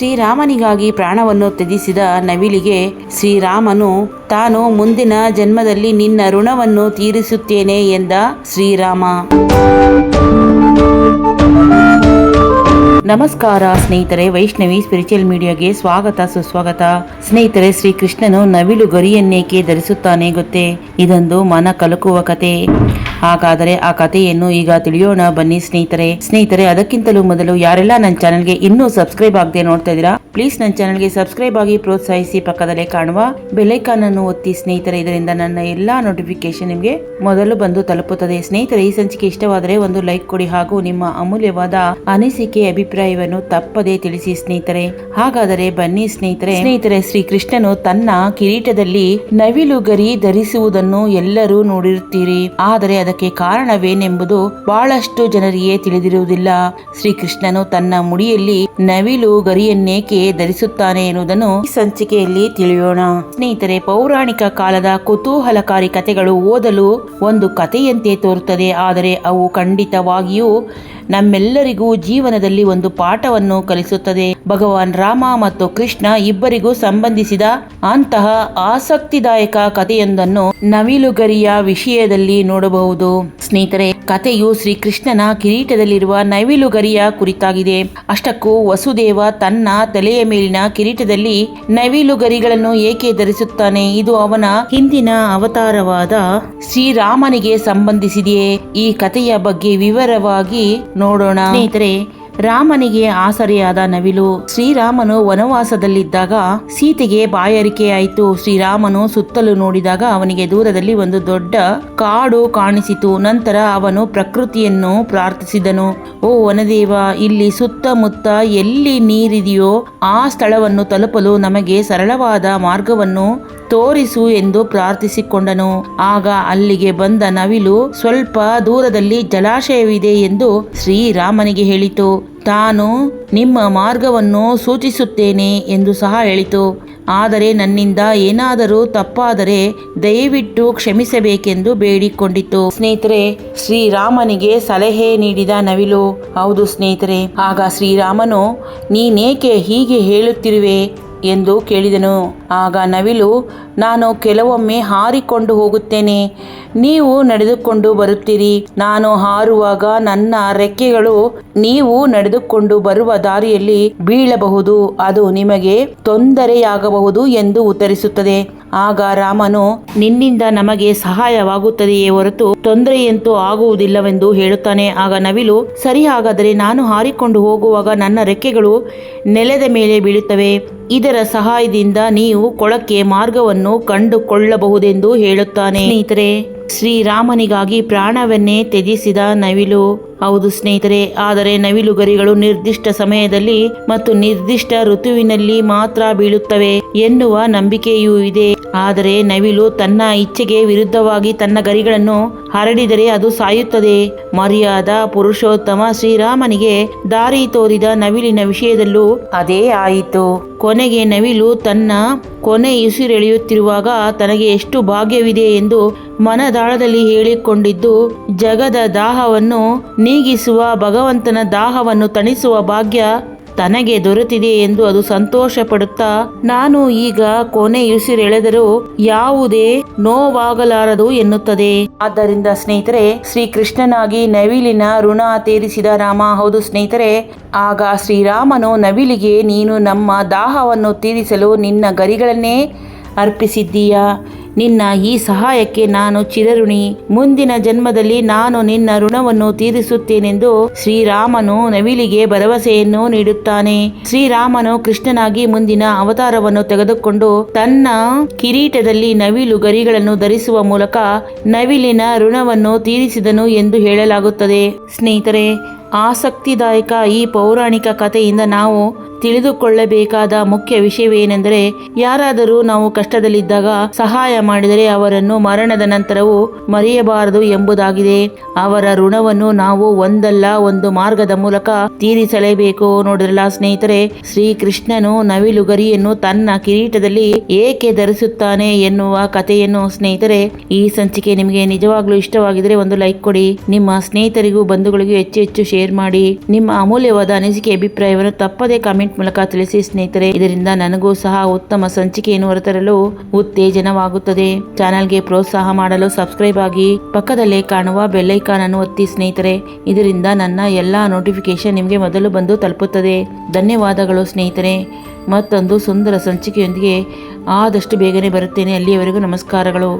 ಶ್ರೀರಾಮನಿಗಾಗಿ ಪ್ರಾಣವನ್ನು ತ್ಯಜಿಸಿದ ನವಿಲಿಗೆ, ಶ್ರೀರಾಮನು, ತಾನು ಮುಂದಿನ ಜನ್ಮದಲ್ಲಿ ನಿನ್ನ ಋಣವನ್ನು ತೀರಿಸುತ್ತೇನೆ ಎಂದ ಶ್ರೀರಾಮ. ನಮಸ್ಕಾರ ಸ್ನೇಹಿತರೆ, ವೈಷ್ಣವಿ ಸ್ಪಿರಿಚುವಲ್ ಮೀಡಿಯಾಗೆ ಸ್ವಾಗತ, ಸುಸ್ವಾಗತ. ಸ್ನೇಹಿತರೆ, ಶ್ರೀಕೃಷ್ಣನು ನವಿಲು ಗರಿಯನ್ನೇಕೆ ಧರಿಸುತ್ತಾನೆ ಗೊತ್ತೇ? ಇದೊಂದು ಮನ ಕಲಕುವ ಕತೆ. ಹಾಗಾದರೆ ಆ ಕಥೆಯನ್ನು ಈಗ ತಿಳಿಯೋಣ. ಬನ್ನಿ ಸ್ನೇಹಿತರೆ. ಸ್ನೇಹಿತರೆ, ಅದಕ್ಕಿಂತಲೂ ಮೊದಲು ಯಾರೆಲ್ಲ ನನ್ನ ಚಾನಲ್ಗೆ ಇನ್ನೂ ಸಬ್ಸ್ಕ್ರೈಬ್ ಆಗದೆ ನೋಡ್ತಾ ಇದ್ದೀರಾ? ಪ್ಲೀಸ್ ನನ್ನ ಚಾನಲ್ಗೆ ಸಬ್ಸ್ಕ್ರೈಬ್ ಆಗಿ ಪ್ರೋತ್ಸಾಹಿಸಿ ಪಕ್ಕದಲ್ಲೇ ಕಾಣುವ ಬೆಲೈಕಾನ್ ಅನ್ನು ಒತ್ತಿ ಸ್ನೇಹಿತರೆ. ಇದರಿಂದ ನನ್ನ ಎಲ್ಲಾ ನೋಟಿಫಿಕೇಶನ್ ನಿಮಗೆ ಮೊದಲು ಬಂದು ತಲುಪುತ್ತದೆ. ಸ್ನೇಹಿತರೆ, ಈ ಸಂಚಿಕೆ ಇಷ್ಟವಾದರೆ ಒಂದು ಲೈಕ್ ಕೊಡಿ ಹಾಗೂ ನಿಮ್ಮ ಅಮೂಲ್ಯವಾದ ಅನಿಸಿಕೆ, ಅಭಿಪ್ರಾಯವನ್ನು ತಪ್ಪದೇ ತಿಳಿಸಿ ಸ್ನೇಹಿತರೆ. ಹಾಗಾದರೆ ಬನ್ನಿ ಸ್ನೇಹಿತರೆ. ಸ್ನೇಹಿತರೆ ಶ್ರೀ ಕೃಷ್ಣನು ತನ್ನ ಕಿರೀಟದಲ್ಲಿ ನವಿಲು ಗರಿ ಧರಿಸುವುದನ್ನು ಎಲ್ಲರೂ ನೋಡಿರುತ್ತೀರಿ. ಆದರೆ ಅದಕ್ಕೆ ಕಾರಣವೇನೆಂಬುದು ಬಹಳಷ್ಟು ಜನರಿಗೆ ತಿಳಿದಿರುವುದಿಲ್ಲ. ಶ್ರೀಕೃಷ್ಣನು ತನ್ನ ಮುಡಿಯಲ್ಲಿ ನವಿಲು ಗರಿಯನ್ನೇಕೆ ಧರಿಸುತ್ತಾನೆ ಎನ್ನುವುದನ್ನು ಈ ಸಂಚಿಕೆಯಲ್ಲಿ ತಿಳಿಯೋಣ. ಸ್ನೇಹಿತರೆ, ಪೌರಾಣಿಕ ಕಾಲದ ಕುತೂಹಲಕಾರಿ ಕಥೆಗಳು ಓದಲು ಒಂದು ಕಥೆಯಂತೆ ತೋರುತ್ತದೆ. ಆದರೆ ಅವು ಖಂಡಿತವಾಗಿಯೂ ನಮ್ಮೆಲ್ಲರಿಗೂ ಜೀವನದಲ್ಲಿ ಒಂದು ಪಾಠವನ್ನು ಕಲಿಸುತ್ತದೆ. ಭಗವಾನ್ ರಾಮ ಮತ್ತು ಕೃಷ್ಣ ಇಬ್ಬರಿಗೂ ಸಂಬಂಧಿಸಿದ ಅಂತಹ ಆಸಕ್ತಿದಾಯಕ ಕಥೆಯೊಂದನ್ನು ನವಿಲುಗರಿಯ ವಿಷಯದಲ್ಲಿ ನೋಡಬಹುದು. ಸ್ನೇಹಿತರೆ ಕಥೆಯು ಶ್ರೀಕೃಷ್ಣನ ಕಿರೀಟದಲ್ಲಿರುವ ನವಿಲುಗರಿಯ ಕುರಿತಾಗಿದೆ. ಅಷ್ಟಕ್ಕೂ ವಸುದೇವ ತನ್ನ ತಲೆಯ ಮೇಲಿನ ಕಿರೀಟದಲ್ಲಿ ನವಿಲುಗರಿಗಳನ್ನು ಏಕೆ ಧರಿಸುತ್ತಾನೆ? ಇದು ಅವನ ಹಿಂದಿನ ಅವತಾರವಾದ ಶ್ರೀರಾಮನಿಗೆ ಸಂಬಂಧಿಸಿದೆಯೇ? ಈ ಕಥೆಯ ಬಗ್ಗೆ ವಿವರವಾಗಿ ನೋಡೋಣ. ಸ್ನೇಹಿತರೆ ರಾಮನಿಗೆ ಆಸರೆಯಾದ ನವಿಲು ಶ್ರೀರಾಮನು ವನವಾಸದಲ್ಲಿದ್ದಾಗ ಸೀತೆಗೆ ಬಾಯಾರಿಕೆಯಾಯಿತು. ಶ್ರೀರಾಮನು ಸುತ್ತಲೂ ನೋಡಿದಾಗ ಅವನಿಗೆ ದೂರದಲ್ಲಿ ಒಂದು ದೊಡ್ಡ ಕಾಡು ಕಾಣಿಸಿತು. ನಂತರ ಅವನು ಪ್ರಕೃತಿಯನ್ನು ಪ್ರಾರ್ಥಿಸಿದನು. ಓ ವನದೇವ, ಇಲ್ಲಿ ಸುತ್ತಮುತ್ತ ಎಲ್ಲಿ ನೀರಿದೆಯೋ ಆ ಸ್ಥಳವನ್ನು ತಲುಪಲು ನಮಗೆ ಸರಳವಾದ ಮಾರ್ಗವನ್ನು ತೋರಿಸು ಎಂದು ಪ್ರಾರ್ಥಿಸಿಕೊಂಡನು. ಆಗ ಅಲ್ಲಿಗೆ ಬಂದ ನವಿಲು ಸ್ವಲ್ಪ ದೂರದಲ್ಲಿ ಜಲಾಶಯವಿದೆ ಎಂದು ಶ್ರೀರಾಮನಿಗೆ ಹೇಳಿತು. ತಾನು ನಿಮ್ಮ ಮಾರ್ಗವನ್ನು ಸೂಚಿಸುತ್ತೇನೆ ಎಂದು ಸಹ ಹೇಳಿತು. ಆದರೆ ನನ್ನಿಂದ ಏನಾದರೂ ತಪ್ಪಾದರೆ ದಯವಿಟ್ಟು ಕ್ಷಮಿಸಬೇಕೆಂದು ಬೇಡಿಕೊಂಡಿತು. ಸ್ನೇಹಿತರೆ, ಶ್ರೀರಾಮನಿಗೆ ಸಲಹೆ ನೀಡಿದ ನವಿಲು. ಹೌದು ಸ್ನೇಹಿತರೆ, ಆಗ ಶ್ರೀರಾಮನು, ನೀನೇಕೆ ಹೀಗೆ ಹೇಳುತ್ತಿರುವೆ? ಎಂದು ಕೇಳಿದನು. ಆಗ ನವಿಲು, ನಾನು ಕೆಲವೊಮ್ಮೆ ಹಾರಿಕೊಂಡು ಹೋಗುತ್ತೇನೆ. ನೀವು ನಡೆದುಕೊಂಡು ಬರುತ್ತೀರಿ. ನಾನು ಹಾರುವಾಗ ನನ್ನ ರೆಕ್ಕೆಗಳು ನೀವು ನಡೆದುಕೊಂಡು ಬರುವ ದಾರಿಯಲ್ಲಿ ಬೀಳಬಹುದು. ಅದು ನಿಮಗೆ ತೊಂದರೆಯಾಗಬಹುದು ಎಂದು ಉತ್ತರಿಸುತ್ತದೆ. ಆಗ ರಾಮನು, ನಿನ್ನಿಂದ ನಮಗೆ ಸಹಾಯವಾಗುತ್ತದೆಯೇ ಹೊರತು ತೊಂದರೆಯಂತೂ ಆಗುವುದಿಲ್ಲವೆಂದು ಹೇಳುತ್ತಾನೆ. ಆಗ ನವಿಲು ಸರಿ ನಾನು ಹಾರಿಕೊಂಡು ಹೋಗುವಾಗ ನನ್ನ ರೆಕ್ಕೆಗಳು ನೆಲದ ಮೇಲೆ ಬೀಳುತ್ತವೆ. ಇದರ ಸಹಾಯದಿಂದ ನೀವು ಕೊಳಕ್ಕೆ ಮಾರ್ಗವನ್ನು ಕಂಡುಕೊಳ್ಳಬಹುದೆಂದು ಹೇಳುತ್ತಾನೆ. ಸ್ನೇಹಿತರೆ, ಶ್ರೀರಾಮನಿಗಾಗಿ ಪ್ರಾಣವನ್ನೇ ತ್ಯಜಿಸಿದ ನವಿಲು. ಹೌದು ಸ್ನೇಹಿತರೆ, ಆದರೆ ನವಿಲುಗರಿಗಳು ನಿರ್ದಿಷ್ಟ ಸಮಯದಲ್ಲಿ ಮತ್ತು ನಿರ್ದಿಷ್ಟ ಋತುವಿನಲ್ಲಿ ಮಾತ್ರ ಬೀಳುತ್ತವೆ ಎನ್ನುವ ನಂಬಿಕೆಯೂ ಇದೆ. ಆದರೆ ನವಿಲು ತನ್ನ ಇಚ್ಛೆಗೆ ವಿರುದ್ಧವಾಗಿ ತನ್ನ ಗರಿಗಳನ್ನು ಹರಡಿದರೆ ಅದು ಸಾಯುತ್ತದೆ. ಮರ್ಯಾದ, ಪುರುಷೋತ್ತಮ ಶ್ರೀರಾಮನಿಗೆ ದಾರಿ ತೋರಿದ ನವಿಲಿನ ವಿಷಯದಲ್ಲೂ ಅದೇ ಆಯಿತು. ಕೊನೆಗೆ ನವಿಲು ತನ್ನ ಕೊನೆ ಉಸಿರೆಳೆಯುತ್ತಿರುವಾಗ ತನಗೆ ಎಷ್ಟು ಭಾಗ್ಯವಿದೆ ಎಂದು ಮನದಾಳದಲ್ಲಿ ಹೇಳಿಕೊಂಡಿದ್ದು, ಜಗದ ದಾಹವನ್ನು ನೀಗಿಸುವ ಭಗವಂತನ ದಾಹವನ್ನು ತಣಿಸುವ ಭಾಗ್ಯ ತನಗೆ ದೊರೆತಿದೆ ಎಂದು ಅದು ಸಂತೋಷ ಪಡುತ್ತಾ ನಾನು ಈಗ ಕೊನೆಯುಸಿರೆಳೆದರೂ ಯಾವುದೇ ನೋವಾಗಲಾರದು ಎನ್ನುತ್ತದೆ. ಆದ್ದರಿಂದ ಸ್ನೇಹಿತರೆ, ಶ್ರೀಕೃಷ್ಣನಾಗಿ ನವಿಲಿನ ಋಣ ತೀರಿಸಿದ ರಾಮ, ಹೌದು ಸ್ನೇಹಿತರೆ, ಆಗ ಶ್ರೀರಾಮನು ನವಿಲಿಗೆ, ನೀನು ನಮ್ಮ ದಾಹವನ್ನು ತೀರಿಸಲು ನಿನ್ನ ಗರಿಗಳನ್ನೇ ಅರ್ಪಿಸಿದ್ದೀಯಾ? ನಿನ್ನ ಈ ಸಹಾಯಕ್ಕೆ ನಾನು ಚಿರಋಣಿ. ಮುಂದಿನ ಜನ್ಮದಲ್ಲಿ ನಾನು ನಿನ್ನ ಋಣವನ್ನು ತೀರಿಸುತ್ತೇನೆಂದು ಶ್ರೀರಾಮನು ನವಿಲಿಗೆ ಭರವಸೆಯನ್ನು ನೀಡುತ್ತಾನೆ. ಶ್ರೀರಾಮನು ಕೃಷ್ಣನಾಗಿ ಮುಂದಿನ ಅವತಾರವನ್ನು ತೆಗೆದುಕೊಂಡು ತನ್ನ ಕಿರೀಟದಲ್ಲಿ ನವಿಲು ಗರಿಗಳನ್ನು ಧರಿಸುವ ಮೂಲಕ ನವಿಲಿನ ಋಣವನ್ನು ತೀರಿಸಿದನು ಎಂದು ಹೇಳಲಾಗುತ್ತದೆ. ಸ್ನೇಹಿತರೆ ಆಸಕ್ತಿದಾಯಕ ಈ ಪೌರಾಣಿಕ ಕಥೆಯಿಂದ ನಾವು ತಿಳಿದುಕೊಳ್ಳಬೇಕಾದ ಮುಖ್ಯ ವಿಷಯವೇನೆಂದರೆ, ಯಾರಾದರೂ ನಾವು ಕಷ್ಟದಲ್ಲಿದ್ದಾಗ ಸಹಾಯ ಮಾಡಿದರೆ ಅವರನ್ನು ಮರಣದ ನಂತರವೂ ಮರೆಯಬಾರದು ಎಂಬುದಾಗಿದೆ. ಅವರ ಋಣವನ್ನು ನಾವು ಒಂದಲ್ಲ ಒಂದು ಮಾರ್ಗದ ಮೂಲಕ ತೀರಿಸಲೇಬೇಕು. ನೋಡಿರಲ್ಲ ಸ್ನೇಹಿತರೆ, ಶ್ರೀಕೃಷ್ಣನು ನವಿಲುಗರಿಯನ್ನು ತನ್ನ ಕಿರೀಟದಲ್ಲಿ ಏಕೆ ಧರಿಸುತ್ತಾನೆ ಎನ್ನುವ ಕಥೆಯನ್ನು ಸ್ನೇಹಿತರೆ, ಈ ಸಂಚಿಕೆ ನಿಮಗೆ ನಿಜವಾಗ್ಲೂ ಇಷ್ಟವಾಗಿದ್ರೆ ಒಂದು ಲೈಕ್ ಕೊಡಿ. ನಿಮ್ಮ ಸ್ನೇಹಿತರಿಗೂ ಬಂಧುಗಳಿಗೂ ಹೆಚ್ಚು ಹೆಚ್ಚು ಶೇರ್ ಶೇರ್ ಮಾಡಿ. ನಿಮ್ಮ ಅಮೂಲ್ಯವಾದ ಅನಿಸಿಕೆ ಅಭಿಪ್ರಾಯವನ್ನು ತಪ್ಪದೇ ಕಾಮೆಂಟ್ ಮೂಲಕ ತಿಳಿಸಿ ಸ್ನೇಹಿತರೆ. ಇದರಿಂದ ನನಗೂ ಸಹ ಉತ್ತಮ ಸಂಚಿಕೆಯನ್ನು ಹೊರತರಲು ಉತ್ತೇಜನವಾಗುತ್ತದೆ. ಚಾನೆಲ್ಗೆ ಪ್ರೋತ್ಸಾಹ ಮಾಡಲು ಸಬ್ಸ್ಕ್ರೈಬ್ ಆಗಿ ಪಕ್ಕದಲ್ಲೇ ಕಾಣುವ ಬೆಲ್ಲೈಕಾನ್ ಅನ್ನು ಒತ್ತಿ ಸ್ನೇಹಿತರೆ. ಇದರಿಂದ ನನ್ನ ಎಲ್ಲ ನೋಟಿಫಿಕೇಶನ್ ನಿಮಗೆ ಮೊದಲು ಬಂದು ತಲುಪುತ್ತದೆ. ಧನ್ಯವಾದಗಳು ಸ್ನೇಹಿತರೆ. ಮತ್ತೊಂದು ಸುಂದರ ಸಂಚಿಕೆಯೊಂದಿಗೆ ಆದಷ್ಟು ಬೇಗನೆ ಬರುತ್ತೇನೆ. ಅಲ್ಲಿಯವರೆಗೂ ನಮಸ್ಕಾರಗಳು.